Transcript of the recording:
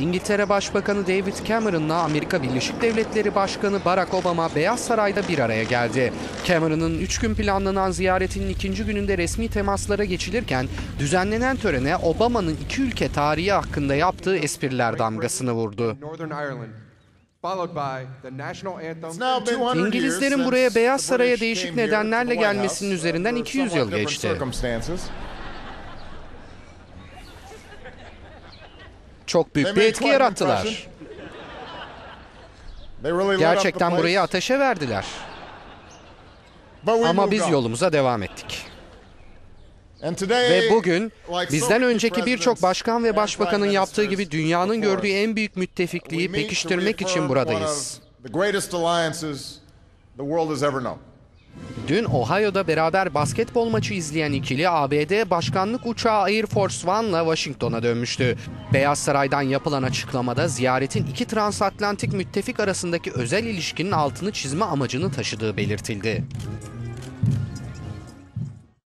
İngiltere Başbakanı David Cameron'la Amerika Birleşik Devletleri Başkanı Barack Obama Beyaz Saray'da bir araya geldi. Cameron'ın 3 gün planlanan ziyaretinin ikinci gününde resmi temaslara geçilirken düzenlenen törene Obama'nın iki ülke tarihi hakkında yaptığı espriler damgasını vurdu. Northern Ireland, followed by the national anthem. It's now 200 years İngilizlerin buraya since Beyaz Saray'a değişik came here to nedenlerle the White gelmesinin House, üzerinden for 200 yıl geçti. Çok büyük bir etki yarattılar. Gerçekten burayı ateşe verdiler. Ama biz yolumuza devam ettik. Ve bugün bizden önceki birçok başkan ve başbakanın yaptığı gibi dünyanın gördüğü en büyük müttefikliği pekiştirmek için buradayız. Dün Ohio'da beraber basketbol maçı izleyen ikili ABD başkanlık uçağı Air Force One'la Washington'a dönmüştü. Beyaz Saray'dan yapılan açıklamada ziyaretin iki transatlantik müttefik arasındaki özel ilişkinin altını çizme amacını taşıdığı belirtildi.